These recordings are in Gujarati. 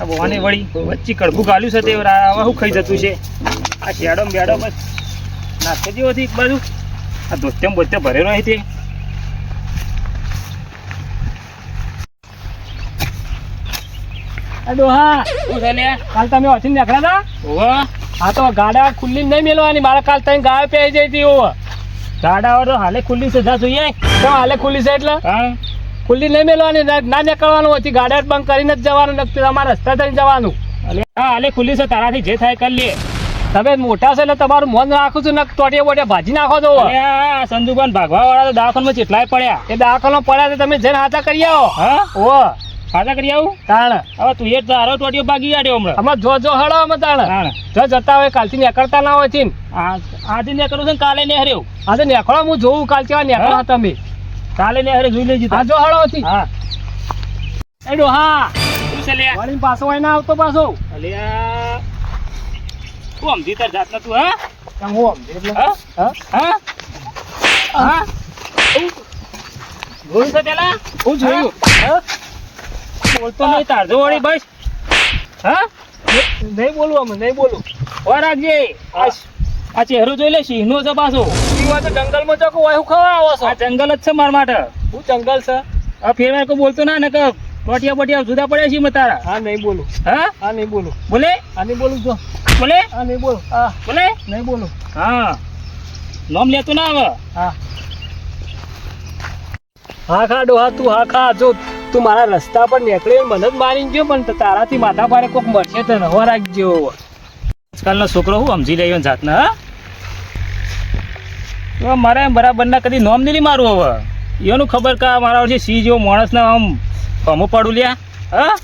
આ ભવાની વળી વચ્ચે કડબું ગાલ્યું છે તે આવા શું ખાઈ જતું છે. આ શેડો બેડો બસ નાખી જેવો હતી બાજુ. આ ધોત્યમ બોત્યમ ભરેલો હોય તે. ગાડા ખુલ્લી નહીં મેળવાની મારા કાલ તઈ ગાય પે જઈ હતી ઓવ ગાડા હાલે ખુલ્લી છે, જા જોઈએ. હાલે ખુલ્લી છે એટલે? ખુલ્લી નહીં મેળવાની ના નીકળવાનું હતી ગાડા બંધ કરીને જ જવાનું નક્કી તમારે રસ્તા થઈને જવાનું. હા હાલે ખુલ્લી છે તારાથી જે થાય કરી લે. તમે મોટા છે એટલે તમારું મન રાખું છું ને ટોટિયા બોટે ભાજી નાખો છો. સંજુભાઈ ભાગવા વાળા તો દાખલમાં ચેટલાય પડ્યા. એ દાખલમાં પડ્યા તો તમે જઈને હાથા કરી આવો. હા? ઓ. હાથા કરી આવું? તાણ. હવે તું એ તારો ટોટીઓ ભાગી આડ્યો હમણાં. અમે જો જો હળો અમે તાણ. જો જતા હોય કાલથી નીકળતા ના હોયથી આ આજે ને કરું છે કાલે ને હર્યો આજે નીકળો હું જોઉં કાલ કેવા નીકળો તમે. કાલે ને હરે જોઈ લેજી હા જો હળો હતી. હા. એડો હા. શું છે લ્યા? વળીને પાછો હોય ના આવતો પાછો. અલ્યા. તું સમજી જાત જાતના તું હા? કેમ હું આમ એટલે? હા? હા? હા? જોયું છે પેલા? હું જોયું. હા? બોલતો નહીં તાર. જો વળી બસ. હા? નહીં- નહીં બોલું અમે નહીં બોલું. ઓ રાખજે આ ચહેરો જોઈ લે સિંહનો છે પાછો. સિંહ તો જંગલમાં ચોકો હું ખવા આવો છો? આ જંગલ જ છે મારા માટે. હું જંગલ છે? આ ફેરવાર કોઈ બોલતો ના ને કે ટોટિયા બોટિયા જુદા પડ્યા છે તારા. હા નહીં બોલું. હા? હા નહીં બોલું. બોલે? હા નહીં બોલું જો. બોલે? હા નહીં બોલું. હા. બોલે? નહીં બોલું. હા. નામ લેતો ના આવે. હા. હા ખા ડોહા તું હા ખા જો. તું મારા રસ્તા પર નીકળી મને જ મારી ગયો પણ તારાથી માથા ભારે કોક મળશે તને હવા રાખજો આજકાલનો છોકરો હું સમજી લેયો જાતના હા? મારે બરાબર ના કદી નોમ નહીં મારું હવે. એનું ખબર કે મારા વર્ષે સી જેવો માણસને આમ કમો પાડું લ્યા. હા?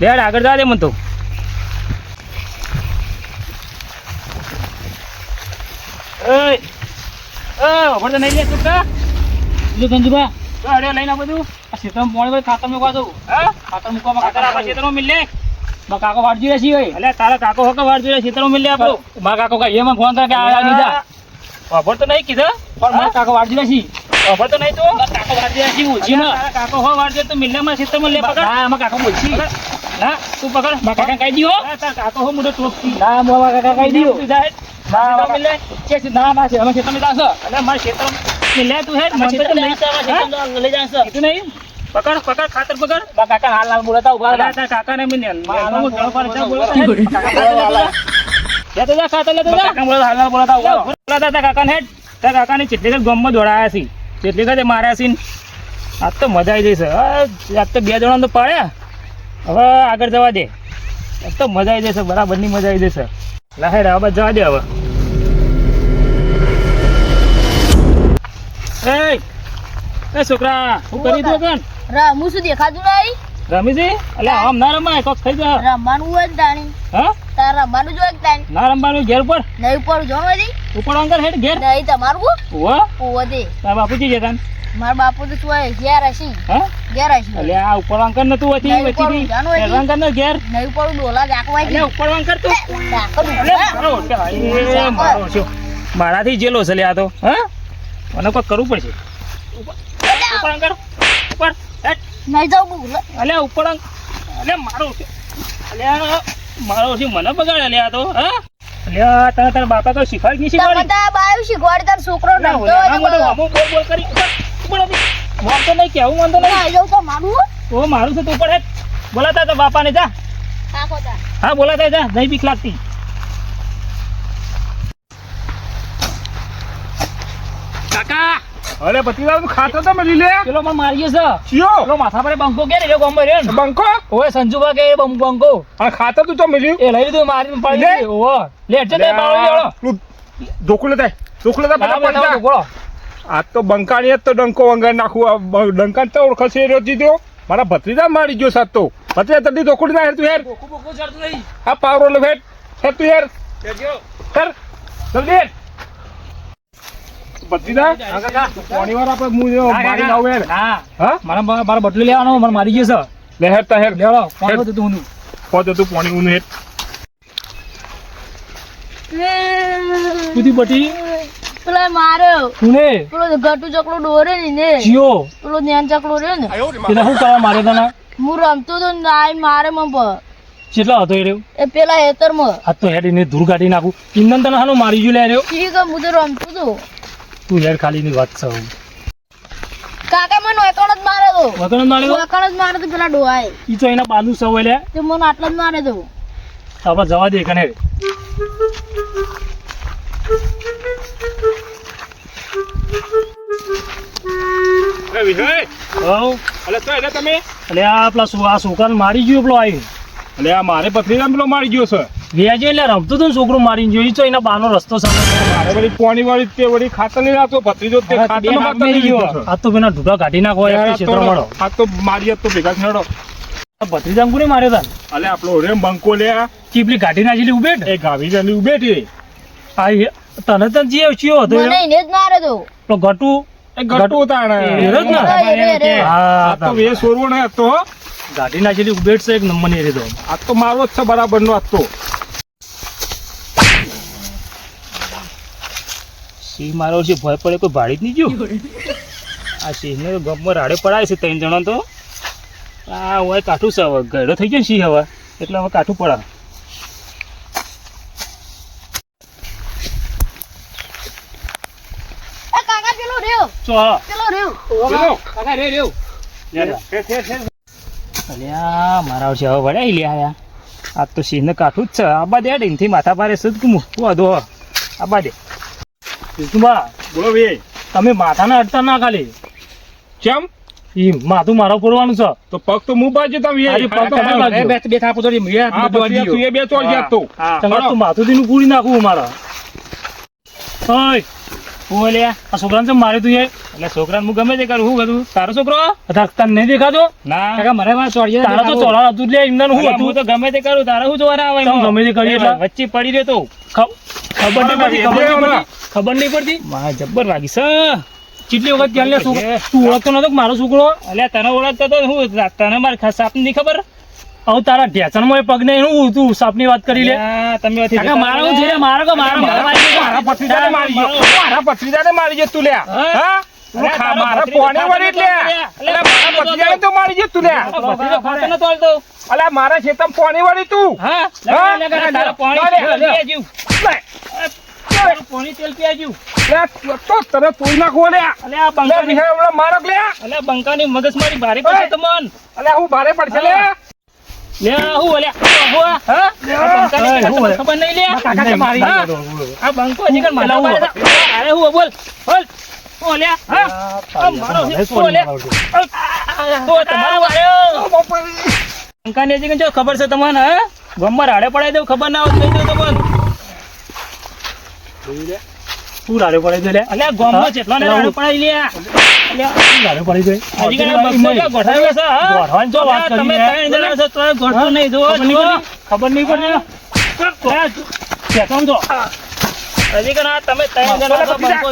લેડ આગળ જા દે મને તો. નહીં લે તો લઈને આ બધું. આ ક્ષેત્રમાં પોણી ભાઈ ખાતર મૂકવા દઉં હા? ખાતર મૂકવા ખાતર આપણા ક્ષેત્રમાં મિલ. લે કાકો વાટજી રહેશી હોય તારા કાકો હકે વાર જોઈએ ક્ષેત્રમાં મિલ કાકો કઈ એમાં ફોન કરે કે આ લીધા ખબર તો નહીં કીધા. પણ મારા કાકો વાળજી નથી ખબર તો નહીં તો? કાકો વાળજી નથી હું અલ્યા, તારા કાકો હો વાળજે તો મિલમાં ક્ષેત્રમાં લે પકડ. ના અમાર કાકો બોલશી. ના તું પકડ. મારા કાકા કહી દીઓ કાકો હો મોટો ટોપથી. ના મારા કાકા કહી દીઓ. ના મિલ. કે છે, ના ના છે અમે ખેતરમાં જાશો. અલ્યા, મારા ક્ષેત્રમાં મિલ તું હે મને તો નહીં. જાશો, હા? લઈ જાશો. તું નહીં? પકડ પકડ ખાતર પકડ. કાકા હાલ હાલ બોલતા ઊભા અલ્યા, હતા તારા કાકાને મેં નેલ- હા, નેલમાં હા, ગળો પાડી જા, હા, બોલાતા ખાતર લેતો જા. ખાતર લેતો જા. કાકા બોલાતા હાલ હાલ બોલાતા ઊભા રહો. કાકાને હેડ. તારા કાકાને ચેટલી ઘડી ગામમાં દોડાયા છે ચેટલી ઘડી માર્યા છે આજ તો મજા આવી જશે આજ તો બે જણા તો પાડ્યા હવે આગળ જવા દે આજ તો મજા આવી જશે બરાબરની મજા આવી જશે લહેર હવે જવા દે હવે એ એ છોકરા હું કરી દઉં કણ હું શું દેખાતું નહીં રમી એટલે આમ ના રમાય કોક થઈ જા રમવાનું હોય તાણી. હા? તાર રમવાનું જ હોય ને તાણી. ના રમવાનું ઘેર ઉપર? નહીં ઉપર જો વળી ઉપર અંગર હેડ ઘેર? નહીં તમારું ઓ ઓ દે. તાર બાપુજી જતા મારા બાપુ તો તું હોય ઘેર હશી. હા? ઘેર હશી. એટલે આ ઉપર અંકર તું. હતી વચ્ચેથી ઘેર અંકર ને ઘેર. નહીં ઉપર ડોલા જાકવાય એટલે ઉપર અંકર તું. અલે મારો ઓછો. મારાથી જેલો છે લે આ તો. હા? મને કોઈ કરવું પડશે. ઉપર ઉપર અંકર ઉપર. નહીં જાઉં બું અલે ઉપર અલે મારો ઓછો. અલે મારો ઓછો મને બગાડે લે આ તો હા? અલે આ તારા તારા બાપા તો શીખવાડી નહીં શીખવાડી. તો બાયું તાર છોકરો ના, હોય આ ને મોટો બોલો. બોલ બોલ કરી. આવી. વાંધો નહીં કેવું વાંધો નહીં. નહીં જાઉં તો મારું ઓ મારું છે તું પણ. બોલાતા તો બાપાને જા. હા બોલાતા જા નહીં બીક લાગતી કાકા અરે પતિલાલ તું ખાતો તો મળી લે. પેલો માં મારીએ છે. ચિયો. પેલો માથા પર બંકો કે રે ગોમ રે બંકો? ઓય સંજુબા કે બંકો. આ ખાતો તું તો મળ્યું એ લઈ લીધું મારી પડી લે. ઓહો લેટ છે તે બાવળી ઢોકળું લેતા ઢોકળું લેતા. તો બોલો. આ તો બંકાણી તો ડંકો વંગાર નાખું. આ બ- તો ઓળખશે રહ્યો રોજી દ્યો મારા ભત્રીજા મારી ગયો સાત તો. ભત્રીજા તડી ઢોકળી ના હેર તું હેર. આ પાવરો લે ફેટ હેર તું હેર. કર જલ્દી હેર ભત્રીજા હા, કાકા. પાણી વાર આપણે મું ના, મારી મારા લેવાનો મને મારી ગયો છે. લે હેર તા હેર લેવડો કોણ હતું. તું પોતે તું પાણી ઊનું હેઠ બટી? પેલા માર્યો કોને? પેલો ઘટુ ચકલો દોરે ને ને. જીઓ. પેલો નેન ચકલો રહ્યો ને. શું કરવા મારે તને? હું રમતો તો ને મારે મને પ. કેટલા હતો એ એ પેલા હેતરમાં. આ તો હેડ એને ધૂળ કાઢી નાખું. ઇંધન તને હાનું મારી ગયું લે રહ્યો. ઠીક હે, હું તો રમતો તો. તું યાર ખાલી ની વાત છે કાકા મને વકણ જ મારે તો. વગર માર્યો વકણ જ મારે તો પેલા ડોહાય ઈ તો એના બાંધુ સૌ લે તે મને આટલા જ મારે તો. આપણે જવા દે કને અરે વિજય હવ અલે તો એને તમે એટલે આ પેલા આ છોકરાને મારી ગયો પેલો આવી અલે આ મારે પથરીના પેલો મારી ગયો છે. વ્યાજે એટલે રમતો હતો છોકરું મારી ગયો તો એના બાનો રસ્તો સામે. વળી પોણી વાળી તે વળી ખાતર નહીં નાખતો ભત્રીજો તે ખાતર ખાતર નહીં ગયો છે. આ તો પેલા ઢૂઢા કાઢી નાખો યાર, એક ક્ષેત્ર મળો આ તો મારી તો ભેગા છેડો ભત્રીજામ કોને માર્યો તા અલે આપણો રેમ બંકો લે ચીપલી કાઢી નાખેલી ઉભેટ? એ ગાવી જાની ઉભેટી. આ તને તને જે ચિયો હતો મને એને જ મારે તો. પેલો ગટુ એ ગટુ તાણે. એ રહ્યો જ ને? હા, તો એ રે. તો સોરવો ને તો. ગાડી નાખેલી ઉભેટ છે એક નંબરની તો. આ તો મારો જ છે બરાબર નો આ સિંહ મારો છે ભય પડે કોઈ ભાડી જ નહીં ગયું? આ સિંહને તો ગમમાં રાડે પડાય છે ત્રણ જણા તો. આ હવે કાઠું છે હવે. ગયડો થઈ ગયો ને સિંહ હવે. એટલે હવે કાઠું પડા મારા છે હવે વળ્યા લે આયા. આ તો સિંહને કાઠું જ છે. આબા દે એનથી માથા પારે સુધ કું વધો આબા દે વિષ્ણુભા બોલો ભાઈ તમે માથાના અડતા ના ખાલી. કેમ ઈ માથું મારા પૂરવાનું છે. તો પગ તો મું બાજુ તમે એ. પગ તો મારા બાજુ. બે થાપો થોડી મેં હા, પછી તું એ બે ચોળ ગયા તો. હા ચંગા માથું દીનું પૂરી નાખું મારા. ઓય. બોલ્યા આ છોકરાને ચમ મારે તું યાર એટલે છોકરાને હું ગમે તે કરું. શું કરું? તારો છોકરો? અત્યારે તને નહીં દેખાતો? ના. કાકા મારે માં ચોળીએ તારા તો ચોળા હતું લે ઇંધન હું હતું? તો ગમે તે કરું. તારે જોવાના આવે ગમે તે કરી એટલે? વચ્ચે પડી રહ્યો તો. ખબર નહીં પડતી ખબર નહીં પડતી. ખબર નહીં પડતી? મારા જબ્બર લાગી છે. કેટલી વખત ક્યાં લે છોકરો તું ઓળખતો નતો મારો છોકરો? અલ્યા તને ઓળખતો તો હું તને મારે ખાસ સાપની ખબર? હવે તારા ઢેચણમાં પગ નહીં હું તું સાપની વાત કરી લે. તમે મારો છે મારો કે મારો મારો પથરીદારે મારી ગયો. મારા પથરીદારે મારી ગયો તું લે. હા? તું મારા પોણે વળી મારા તો મારી ગયો તું હાલતો. મારા પોણી તું. હા? લે, લે, લે, તારો પાણી લે, લે, પાણી તેલ પીઆજ્યું. તો તને આ ભારે પડશે તમોન. હું ભારે પડશે. લે, હું. હું હા? ખબર નહીં લે? કાકા મારી. આ બંકો હજી કાંઈ માથા પેલા અરે હું બોલ બોલ. હું હા મારો છે, તો તમારો વાળ્યો બંકાની હજી જો ખબર છે તમને હા? ગમમાં રાડે પડાય દેવું ખબર ના હોય તો તમને. તું રાડે પડી દે અલ્યા ગમમાં જેટલા ને રાડે પડાઈ લ્યા તું રાડે પડી દે હજી કાંઈ બંકો છે હા? જો વાત અલ્યા, તમે ત્રણ જણા છો તોય ગોઠવું નહીં જુઓ. ખબર નહીં પડે? હા, જો હજી કાંઈ ના, તમે ત્રણ જણા છો, બંકો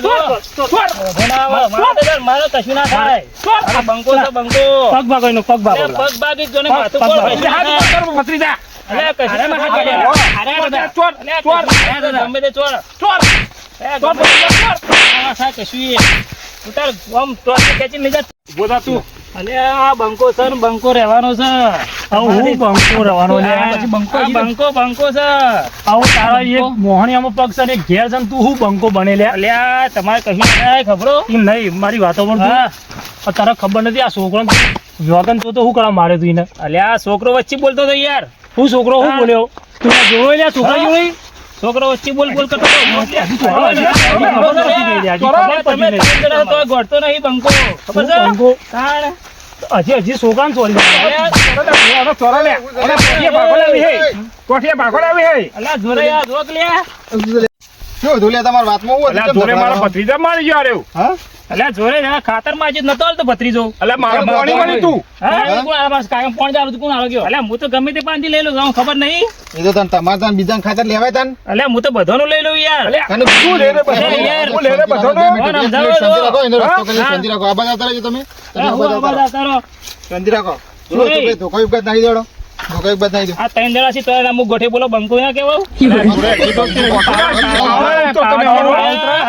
આવે, મારે તો કશું ના થાય. બંકો છે બંકો પગ ભાગો એનો પગ ભાગો પગ બાગી જ જો ને પગ- માથું ભાગી. ના થાય. ભત્રીજા અલ્યા, કશું અરે. અરે, અરે, ચોર, ચોર, ચોર, અરે, ગમે તે ચોર. ચોર. અલ્યા, ચોર. કશું ઉતાર, આમ ચોરને ખેંચીને લઈ જા. ઊભો તું. અલ્યા, આ બંકો છે ને બંકો રહેવાનો છે. હું બંકો રહેવાનો બંકો બંકો બંકો છે. આવું તારા એક મોહણીયામાં પગ છે ને એક ઘેર છે તું હું બંકો બને લે? અલ્યા તમારે કહી ખબરો? નહીં મારી વાતો પણ હા. તું ખબર નથી આ છોકરો યોગન તો હું કરવા મારે તું એને? અલ્યા છોકરો વચ્ચે બોલતો હતો યાર. હું છોકરો હું બોલ્યો? તું જોયો લે? છોકરા. જોઈ? છોકરો વચ્ચે બોલ બોલ કરતો ગોડતો નહીં બંકો. ખબર છે? હજી હજી છોકરાને ચોરી ચોરા લે. કોઠિયા ભાગો લાવી હે. અલ્યા જોરે આ જોક લ્યા. શું હતું લે વાતમાં હું એટલે જોરે મારા ભત્રીજા મારી ગયો આર્યો હા? એટલે જોરે યાર ખાતરમાં નતો હાલતો ભત્રીજો. એટલે મારા પાણી મળી તું. હા? કોણ આ બસ કાયમ પોણ જાવ કોણ આવ્યો ગયો? અલ્યા હું તો ગમે તે પાંથી લઈ લઉં ખબર નહીં. એ તો તને તમારે તને બીજા ખાતર લેવાય તન? એટલે હું તો બધાનું લઈ લઉં યાર. અને તને તું લે રે બધા યાર, હું લે રે બધાનું નો સમજાવો શાંતિ રાખો એનો રસ્તો કરી હા. રાખો. આ બધા આવતા તમે. તમે આ આવતા બધા તારો શાંતિ રાખો. જો તો કઈ ધોકા ઉપકા નાખી દેડો. જો બતાવી દો. આ ત્રણ જણા છે તો અમુક ગોઠે બોલો બંકો ના કેવો તો તમે હળવો.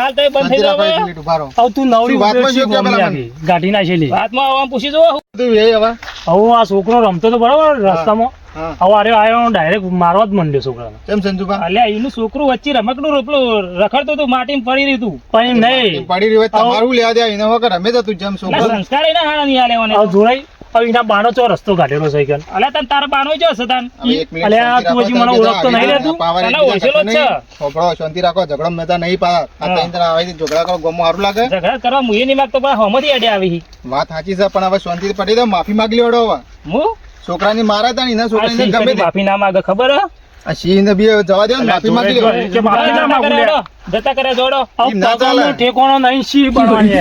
હાલ તો બંધ થઈ શાંતિ રાખો એક જાવ મિનિટ ઊભા રહો હવે તું નવરી વાતમાં ઉતરી કે પેલા આવી. ગાડી નાખેલી વાતમાં આવા પૂછી જો બધું એ હવે. હવે આ છોકરો રમતો તો બરાબર રસ્તામાં. હવે અરે આવ્યો ડાયરેક્ટ મારવા જ મંડ્યો છોકરાને. કેમ સંજુભા? અલ્યા એનું છોકરું વચ્ચે રમકડું રોપલો રખડતો હતું માટી પડી રહ્યું તું. પણ નહીં. પડી રહ્યું હોય તમારું લેવા દે એને વગર રમે તો તું જેમ છોકરો સંસ્કાર એના હારા નહીં આલે મને. હવે જોડાઈ હવે એના બાનો ચો રસ્તો કાઢેલો સાયકલ અલ્યા તને તારા બાનો જો સદાન હવે અલ્યા, તું રાખો, હજી મને ઓળખતો નહીં રે તું? તને ઓળખેલો જ છે. નહીં. શાંતિ રાખો ઝઘડો મેતા નહીં પા આ હા. ત્રણ આવી ઝઘડા કરો ગમો સારું લાગે ઝઘડા કરવા મુએ નહીં માગતો પણ હમતી અડે આવી વાત સાચી છે પણ હવે શાંતિ પડી દો માફી માંગી લેવડો હવે હું છોકરાની મારા તા ને છોકરાને ગમે માફી ના માગે ખબર હે? આ સિંહને બી જવા દે ને માફી માંગી લે કે માફી ના જતા લે. જતા કરે જોડો પગારનો ઠેકાણો નહીં શી બનવાની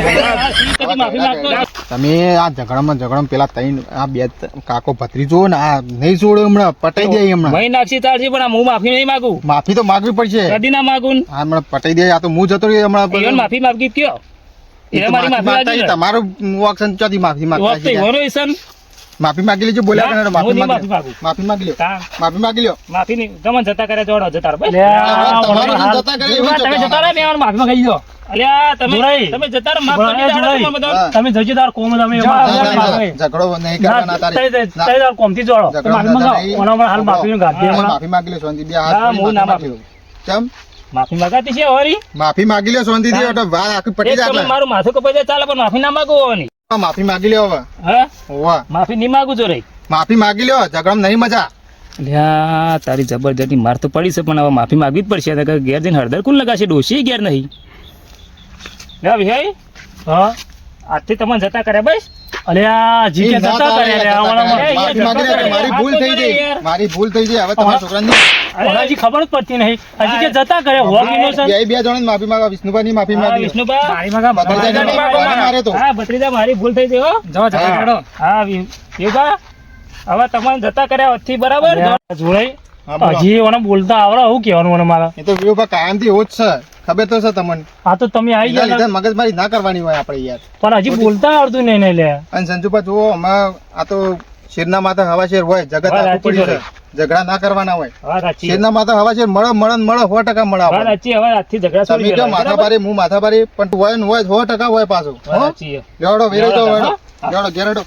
કદી માફી માંગતો તમે આ ઝઘડામાં ઝઘડામાં પેલા ત્રણ આ બે કાકો ભત્રી જો ને આ નહીં જોડે હમણાં પટાઈ દે હમણાં મહી નાખી તારશી પણ હું માફી નહીં માગું માફી તો માંગવી પડશે કદી ના માગું આ હમણાં પટાઈ દે આ તો હું જતો રહ્યો હમણાં માફી માંગી કયો એ મારી માફી માફી માંગતા માગી ઈ તમારું ઓક્શન ચોથી માફી માંગતા છે માફી માંગી લેજો બોલ્યા ના, કરે માફી માંગી માફી લ્યો. માફી માંગી લ્યો. માફી માંગી લ્યો. માફી નહીં. ગમન જતા કરે જોડો જતા હાલ- જતા કરે તમે જતા રહો, મેં માફી માંગી લ્યો. અલ્યા તમે તમે જતા માફ. તમે જજો તાર કોમ તમે. ઝઘડો નહીં કરવાના તારે. જોડો. માફી ના મંગાવો નહીં. ઓના પર હાલ માફીનું ગાંધી માફી માંગી લો સોંધી બે હાથ ના, ના માફી. કેમ માફી માંગાતી છે હોરી? માફી માંગી લ્યો શાંતિથી હા. વાત આખી પટી જાય મારું માથું કપાઈ જાય ચાલે પણ માફી ના માંગુ હોવાની. માફી માગી લ્યો હવે. હા? હોવા. માફી નહીં માગું છો રે. માફી માગી લ્યો ઝઘડામાં નહીં મજા. તારી જબરજસ્તી માર તો પડી છે પણ હવે માફી માગવી જ પડશે. નકર ઘેર જઈને હળદર કોણ લગાશે ડોશી ઘેર નહીં. લે વિહાઈ હા. આજથી તમને જતા કરે બસ? અલે આ જી કે ઈ ના જતા કરે જતા કરે. એ. એ, લ્યો મારી ભૂલ થઈ ગઈ મારી ભૂલ થઈ ગઈ હવે તમારા છોકરાની હજી ખબર જ પડતી નહીં હજી કે જતા કરે હોક innocent. બે બે જણ માફી માંગા વિષ્ણુભાઈ ની માફી હા, માંગી વિષ્ણુભાઈ મારી માંગા ભત્રીજા મારે તો. હા ભત્રીજા મારી ભૂલ થઈ ગઈ હો હા. હા વિ- વિભા હવે તમને જતા કર્યા હતી બરાબર જોડાઈ હા. હજી મને બોલતા આવડે હું કહેવાનું મને મારા. એ તો વિયોભા કાયમથી એવું જ છે. ખબર તો છે તમને. આ તો તમે આવી ગયા લીધે ગયા મગજમારી ના કરવાની હોય આપણે યાર. પણ હજી બોલતા આવડતું નહીં ને લે. અને સંજુભા જુઓ અમે આ તો શેરના માથા હવા શેર હોય જગત આખું પડ્યું છે ઝઘડા ના કરવાના હોય. હા શેરના માથા હવા શેર મળે મળે મળે સો ટકા મળે તમે છોડી કહો માથા બરાબર? હું માથા ભારે પણ હોય ને હોય સો ટકા હોય પાછું. લેવડો વેરો તો લેવડો, વેડો. લેવડો ઘેરડો